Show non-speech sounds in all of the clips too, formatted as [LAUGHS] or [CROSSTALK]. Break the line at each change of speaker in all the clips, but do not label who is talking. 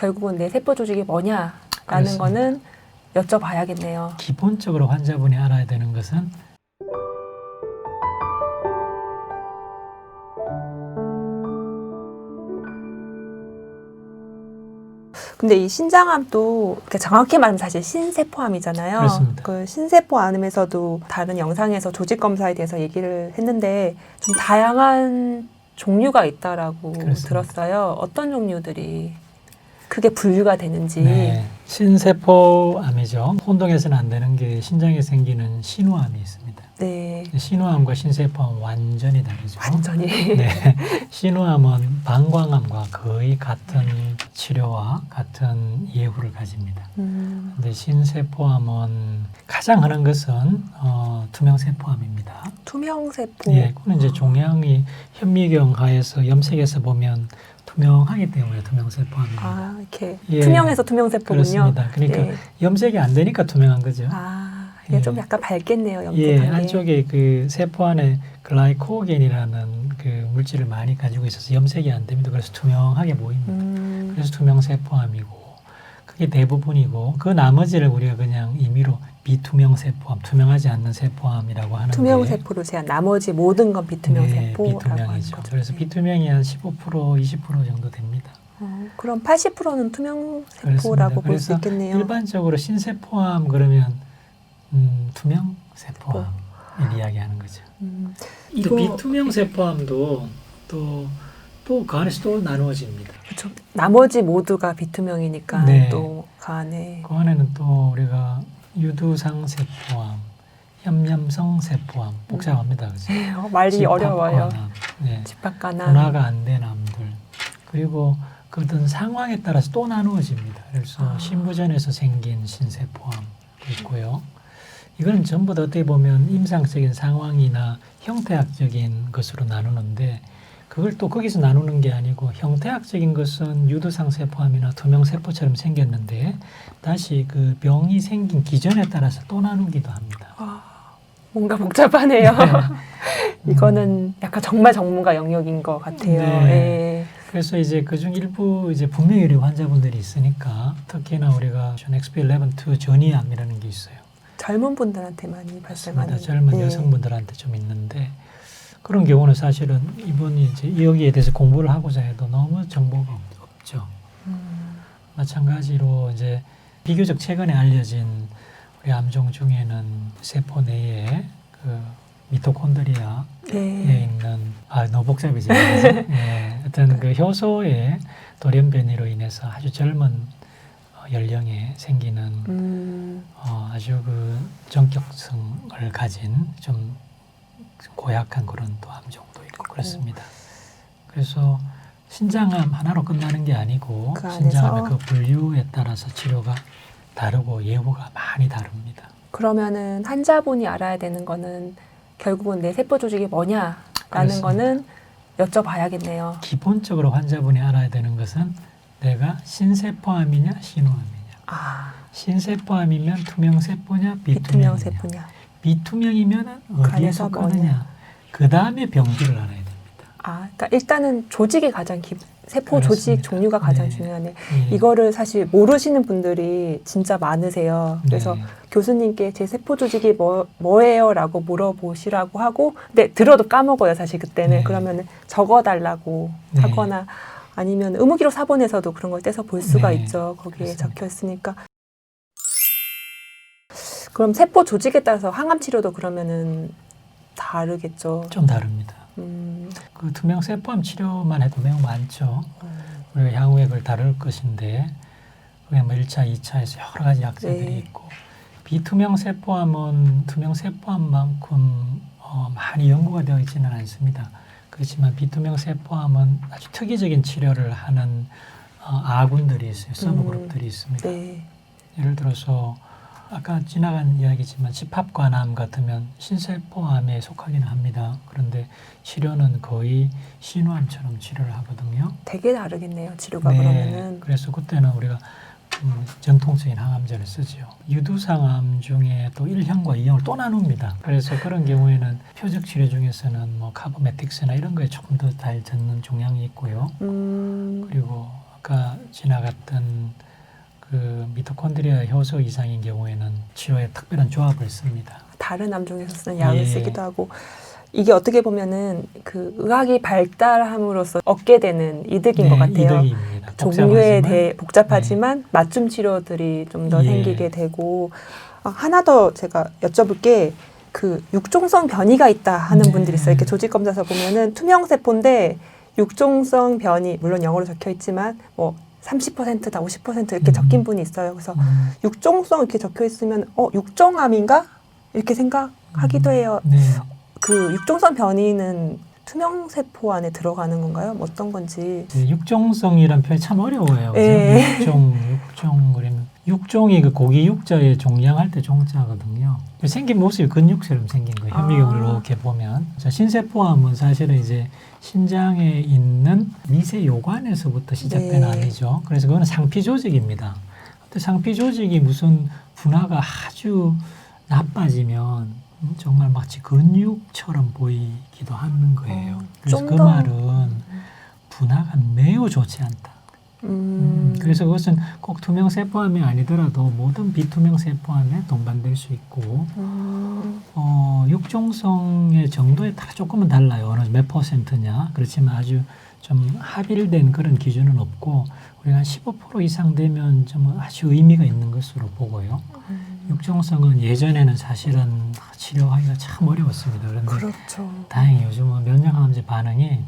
결국은 내 세포 조직이 뭐냐라는
그렇습니다.
거는 여쭤봐야겠네요.
기본적으로 환자분이 알아야 되는 것은
근데 이 신장암도 정확히 말하면 사실 신세포암이잖아요.
그렇습니다.
그 신세포암에서도 다른 영상에서 조직 검사에 대해서 얘기를 했는데 좀 다양한 종류가 있다라고
그렇습니다.
들었어요. 어떤 종류들이 크게 분류가 되는지.
네, 신세포암이죠. 혼동해서는 안 되는 게 신장에 생기는 신우암이 있습니다.
네.
신우암과 신세포암 완전히 다르죠.
완전히.
네, 신우암은 방광암과 거의 같은 치료와 같은 예후를 가집니다.
음,
근데 신세포암은 가장 흔한 것은 어, 투명세포암입니다.
투명세포.
예, 그는 이제 종양이 현미경 하에서 염색해서 보면 투명하기 때문에 투명세포암입니다.
아, 이렇게
예,
투명해서 투명세포군요.
그렇습니다. 그러니까
예.
염색이 안 되니까 투명한 거죠.
아, 이게
예.
좀 약간 밝겠네요. 염색한
예,
게.
안쪽에 그 세포 안에 글라이코겐이라는 그 물질을 많이 가지고 있어서 염색이 안 됩니다. 그래서 투명하게 보입니다.
음,
그래서 투명 세포암이고 그게 대부분이고 그 나머지를 우리가 그냥 임의로 비투명 세포암, 투명하지 않는 세포암이라고 하는데
투명 세포로 제한 나머지 모든 건 비투명세포라고
네, 비투명이죠.
거죠.
그래서
네.
비투명이 한 15%, 20% 정도 됩니다.
어, 그럼 80%는 투명 세포라고
그렇습니다.
볼수 있겠네요.
일반적으로 신세포암 그러면 음, 투명 세포암을 이야기하는 거죠.
음,
또
이거-
비투명 세포암도 또, 또 그 안에서 또 나누어집니다.
그렇죠. 나머지 모두가 비투명이니까
네.
또그 안에
그 안에는 또 우리가 유두상 세포암, 염염성 세포암 복잡합니다. 그죠?
어, 말이 어려워요.
집합관암, 네.
집합가나
분화가 안 된 암들 그리고 그 어떤 상황에 따라서 또 나누어집니다. 그래서
아.
신부전에서 생긴 신세포암도 있고요. 이거는 전부 다 어떻게 보면 임상적인 상황이나 형태학적인 것으로 나누는데 그걸 또 거기서 나누는 게 아니고 형태학적인 것은 유두상 세포암이나 투명 세포처럼 생겼는데 다시 그 병이 생긴 기전에 따라서 또 나누기도 합니다.
아, 뭔가 복잡하네요.
음. [LAUGHS]
이거는 약간 정말 전문가 영역인 것 같아요.
네.
예.
그래서 이제 그중 일부 이제 분명히 환자분들이 있으니까 특히나 우리가 전 XP11 전이암이라는 게 있어요.
젊은 분들한테 많이 발생하는.
젊은
예.
여성분들한테 좀 있는데 그런 경우는 사실은 이분이 이제 여기에 대해서 공부를 하고자 해도 너무 정보가 없- 없죠.
음,
마찬가지로 이제 비교적 최근에 알려진 우리 암종 중에는 세포 내에 그 미토콘드리아에
네.
있는 아 너무 복잡해지죠. [LAUGHS] 예, 어떤 그 효소의 돌연 변이로 인해서 아주 젊은 어, 연령에 생기는
음,
어, 아주 그 전격성을 가진 좀 고약한 그런 또 암종도 있고 그렇습니다. 그래서 신장암 하나로 끝나는 게 아니고
그
신장암의 그 분류에 따라서 치료가 다르고 예후가 많이 다릅니다.
그러면은 환자분이 알아야 되는 거는 결국은 내 세포 조직이 뭐냐라는
그렇습니다.
거는 여쭤봐야겠네요.
기본적으로 환자분이 알아야 되는 것은 내가 신세포암이냐 신우암이냐.
아,
신세포암이면 투명 세포냐
비투명
비투명이냐.
세포냐.
비투명이면
그
어디에
안에서
속하느냐.
뭐냐.
그 다음에 병기를 알아야 됩니다.
아, 그러니까 일단은 조직이 가장 기, 세포
그렇습니다.
조직 종류가 가장
네.
중요하네.
예.
이거를 사실 모르시는 분들이 진짜 많으세요. 그래서
네.
교수님께 제 세포 조직이 뭐, 뭐예요?라고 물어보시라고 하고, 근데 들어도 까먹어요. 사실 그때는
네.
그러면은 적어달라고
네.
하거나 아니면 의무기록 사본에서도 그런 걸 떼서 볼 수가
네.
있죠. 거기에
그렇습니다.
적혀 있으니까. 그럼 세포 조직에 따라서 항암 치료도 그러면은 다르겠죠.
좀 다릅니다.
음,
그 투명 세포암 치료만 해도 매우 많죠. 우리가 향후에 그걸 다룰 것인데 그게 뭐 1차, 2차에서 여러 가지 약제들이
네.
있고 비투명 세포암은 투명 세포암만큼 어, 많이 연구가 되어 있지는 않습니다. 그렇지만 비투명 세포암은 아주 특이적인 치료를 하는 어, 아군들이 있어요. 서브그룹들이 있습니다.
네.
예를 들어서 아까 지나간 이야기지만 집합관암 같으면 신세포암에 속하기는 합니다. 그런데 치료는 거의 신우암처럼 치료를 하거든요.
되게 다르겠네요. 치료가 그러면은.
그래서 그때는 우리가 음, 전통적인 항암제를 쓰죠. 유두상암 중에 또 1형과 2형을 또 나눕니다. 그래서 그런 경우에는 표적 치료 중에서는 뭐 카보메틱스나 이런 거에 조금 더 잘 듣는 종양이 있고요.
음,
그리고 아까 지나갔던 그 미토콘드리아 효소 이상인 경우에는 치료에 특별한 조합을 씁니다.
다른 암종에서 쓰는 약을
예.
쓰기도 하고 이게 어떻게 보면은 그 의학이 발달함으로써 얻게 되는 이득인 것 같아요.
네, 이득입니다.
종류에
복잡하지만
대해 복잡하지만 맞춤 치료들이 좀더
예.
생기게 되고 아, 하나 더 제가 여쭤볼 게 그 육종성 변이가 있다 하는
네.
분들이 있어요. 이렇게 조직 검사에서 보면은 투명 세포인데 육종성 변이 물론 영어로 적혀 있지만 뭐 30%다 50% 이렇게
음.
적힌 분이 있어요. 그래서
음,
육종성 이렇게 적혀 있으면 어 육종암인가 이렇게 생각하기도
음,
해요.
네.
그 육종성 변이는 투명 세포 안에 들어가는 건가요? 뭐 어떤 건지.
네, 육종성이란 표현이 참 어려워요.
예.
육종, 육종 그러면 육종이 그 고기 육자에 종양할 때 종자거든요. 생긴 모습이 근육처럼 생긴 거예요. 현미경으로
아.
이렇게 보면 자, 신세포암은 사실은 이제 신장에 있는 미세 요관에서부터 시작된
네.
암이죠. 그래서 그거는 상피 조직입니다. 상피 조직이 무슨 분화가 아주 나빠지면 음, 정말 마치 근육처럼 보이기도 하는 거예요.
어,
그래서 좀그
더-
말은 분화가 매우 좋지 않다.
음.
음, 그래서 그것은 꼭 투명 세포암이 아니더라도 모든 비투명 세포암에 동반될 수 있고
음.
어, 육종성의 정도에 따라 조금은 달라요. 어느 몇 퍼센트냐. 그렇지만 아주 좀 합일된 그런 기준은 없고 우리가 한 15% 이상 되면 좀 아주 의미가 있는 것으로 보고요.
음.
육종성은 예전에는 사실은 치료하기가 참 어려웠습니다. 그런데
그렇죠.
다행히 요즘은 면역암제 반응이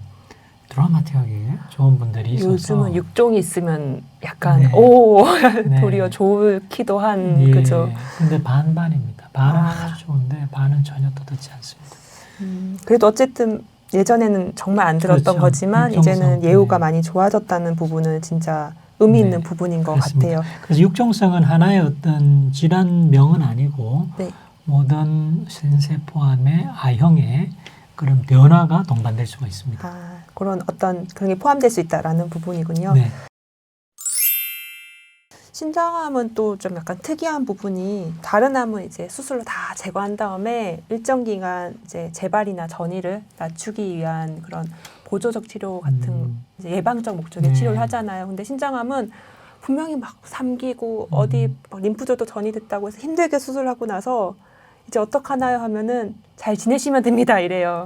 드라마틱하게 좋은 분들이 있어서
요즘은 육종이 있으면 약간
네.
오 [LAUGHS]
네.
도리어 좋기도 한
예,
그죠.
근데 반반입니다. 반은
아.
아. 주 좋은데 반은 전혀 떠듣지 않습니다.
음. 그래도 어쨌든 예전에는 정말 안 들었던
그렇죠.
거지만
육종성,
이제는 예후가
네.
많이 좋아졌다는 부분은 진짜 의미
네,
있는 부분인 것
그렇습니다.
같아요.
그래서 육종성은 하나의 어떤 질환명은 아니고
네.
모든 신세포암의 아형의 그런 변화가 동반될 수가 있습니다.
아, 그런 어떤 그런 게 포함될 수 있다라는 부분이군요.
네.
신장암은 또 좀 약간 특이한 부분이 다른 암은 이제 수술로 다 제거한 다음에 일정 기간 이제 재발이나 전이를 낮추기 위한 그런 보조적 치료 같은
음.
예방적 목적의
네.
치료를 하잖아요. 근데 신장암은 분명히 막 삼기고
음.
어디 막 림프절도 전이 됐다고 해서 힘들게 수술하고 나서 이제 어떡하나요 하면은 잘 지내시면 됩니다 이래요.